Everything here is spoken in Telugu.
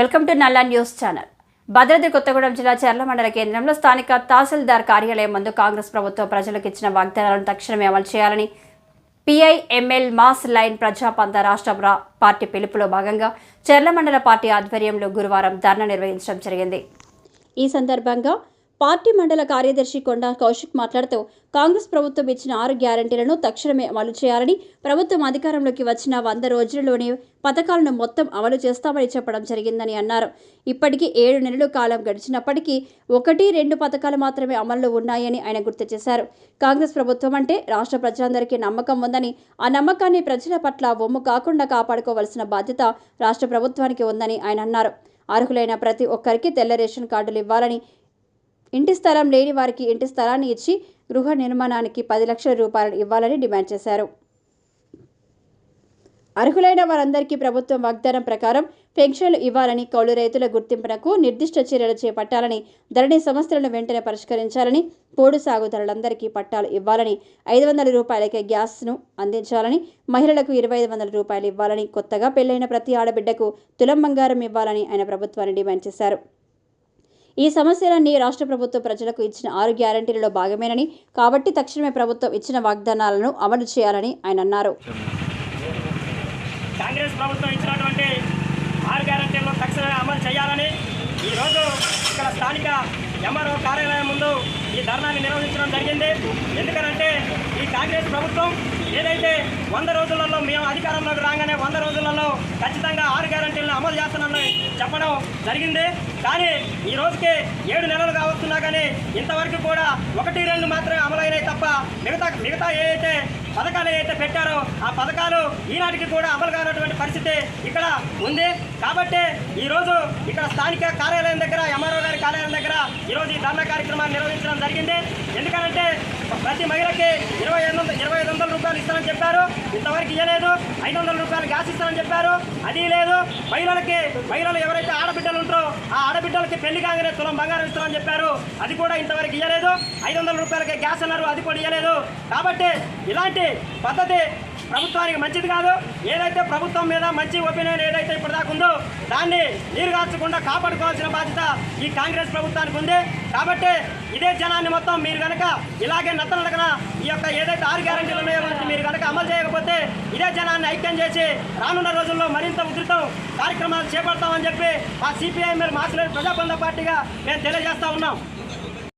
Welcome to Nalla news channel. Bhadradri Kothagudem జిల్లా చర్ల మండల కేంద్రంలో స్థానిక తహసీల్దార్ కార్యాలయం ముందు కాంగ్రెస్ ప్రభుత్వం ప్రజలకు ఇచ్చిన వాగ్దానాలను తక్షణమే అమలు చేయాలని పిఐఎంఎల్ మాస్ లైన్ ప్రజాపంత రాష్ట్ర పార్టీ పిలుపులో భాగంగా చర్ల మండల పార్టీ ఆధ్వర్యంలో గురువారం ధర్నా నిర్వహించడం జరిగింది. ఈ సందర్భంగా పార్టీ మండల కార్యదర్శి కొండా కౌశిక్ మాట్లాడుతూ కాంగ్రెస్ ప్రభుత్వం ఇచ్చిన ఆరు గ్యారంటీలను తక్షణమే అమలు చేయాలని ప్రభుత్వం అధికారంలోకి వచ్చిన వంద రోజుల్లోనే పథకాలను మొత్తం అమలు చేస్తామని చెప్పడం జరిగిందని అన్నారు. ఇప్పటికీ ఏడు నెలల కాలం గడిచినప్పటికీ ఒకటి రెండు పథకాలు మాత్రమే అమల్లో ఉన్నాయని ఆయన గుర్తు చేశారు. కాంగ్రెస్ ప్రభుత్వం అంటే రాష్ట్ర ప్రజలందరికీ నమ్మకం ఉందని ఆ నమ్మకాన్ని ప్రజల పట్ల ఒమ్ము కాకుండా కాపాడుకోవాల్సిన బాధ్యత రాష్ట్ర ప్రభుత్వానికి ఉందని ఆయన అన్నారు. అర్హులైన ప్రతి ఒక్కరికి తెల్ల రేషన్ కార్డులు ఇవ్వాలని ఇంటి స్థలం లేని వారికి ఇంటి స్థలాన్ని ఇచ్చి గృహ నిర్మాణానికి పది లక్షల రూపాయలు ఇవ్వాలని డిమాండ్ చేశారు. అర్హులైన వారందరికీ ప్రభుత్వం వాగ్దానం ప్రకారం పెన్షన్లు ఇవ్వాలని కౌలు రైతుల గుర్తింపునకు నిర్దిష్ట చర్యలు చేపట్టాలని ధరణి సమస్యలను వెంటనే పరిష్కరించాలని పోడు సాగుదారులందరికీ పట్టాలు ఇవ్వాలని ఐదు వందల రూపాయలకే గ్యాస్ను అందించాలని మహిళలకు ఇరవై ఐదు వందల రూపాయలు ఇవ్వాలని కొత్తగా పెళ్ళైన ప్రతి ఆడబిడ్డకు తులం బంగారం ఇవ్వాలని ఆయన ప్రభుత్వాన్ని డిమాండ్ చేశారు. ఈ సమస్యలన్నీ రాష్ట్ర ప్రభుత్వం ప్రజలకు ఇచ్చిన ఆరు గ్యారంటీలలో భాగమేనని కాబట్టి తక్షణమే ప్రభుత్వం ఇచ్చిన వాగ్దానాలను అమలు చేయాలని ఆయన అన్నారు. కాంగ్రెస్ ప్రభుత్వం ఇచ్చినటువంటి ఆరు గ్యారంటీలను తక్షణమే అమలు చేయాలని ఈరోజు ఇక్కడ స్థానిక ఎంఆర్ఓ కార్యాలయం ముందు ఈ ధర్నాన్ని నిర్వహించడం జరిగింది. ఎందుకనంటే కాంగ్రెస్ ప్రభుత్వం ఏదైతే వంద రోజులలో మేము అధికారంలోకి రాగానే వంద రోజులలో ఖచ్చితంగా ఆరు గ్యారంటీలను అమలు చేస్తానని చెప్పడం జరిగింది. కానీ ఈ రోజుకి ఏడు నెలలు కావస్తున్నా కానీ ఇంతవరకు కూడా ఒకటి రెండు మాత్రమే అమలైనాయి తప్ప మిగతా మిగతా ఏదైతే పథకాలు ఏవైతే పెట్టారో ఆ పథకాలు ఈనాటికి కూడా అమలు కానటువంటి పరిస్థితి ఇక్కడ ఉంది. కాబట్టి ఈరోజు ఇక్కడ స్థానిక కార్యాలయం దగ్గర ఎంఆర్ఓ గారి కార్యాలయం దగ్గర ఈరోజు ఈ ధర్నా కార్యక్రమాన్ని నిర్వహించడం జరిగింది. ఎందుకంటే ప్రతి మహిళకి ఇరవై ఐదు వందల ఇరవై ఐదు వందల రూపాయలు ఇస్తానని చెప్పారు. ఇంతవరకు ఇవ్వలేదు ఐదు వందల రూపాయలు గ్యాస్ ఇస్తానని చెప్పారు. అది లేదు. మహిళలకి మహిళలు ఎవరైతే ఆడబిడ్డలు ఉంటారో ఆ ఆడబిడ్డలకి పెళ్ళి కాగానే తులం బంగారం ఇస్తామని చెప్పారు. అది కూడా ఇంతవరకు ఇవ్వలేదు ఐదు వందల రూపాయలకి గ్యాస్ అన్నారు. అది కూడా ఇవ్వలేదు కాబట్టి ఇలాంటి పద్ధతి ప్రభుత్వానికి మంచిది కాదు. ఏదైతే ప్రభుత్వం మీద మంచి ఒపీనియన్ ఏదైతే ఇప్పటిదాకా ఉందో దాన్ని నీరుగార్చకుండా కాపాడుకోవాల్సిన బాధ్యత ఈ కాంగ్రెస్ ప్రభుత్వానికి ఉంది. కాబట్టి ఇదే జనాన్ని మొత్తం మీరు కనుక ఇలాగే నత్తనడకన ఈ యొక్క ఏదైతే ఆరు గ్యారంటీలు ఉన్నాయో మీరు కనుక అమలు చేయకపోతే ఇదే జనాన్ని ఐక్యం చేసి రానున్న రోజుల్లో మరింత ఉధృతం కార్యక్రమాలు చేపడతామని చెప్పి మా మీరు మాసిలేని ప్రజాబంధ పార్టీగా మేము తెలియజేస్తా ఉన్నాం.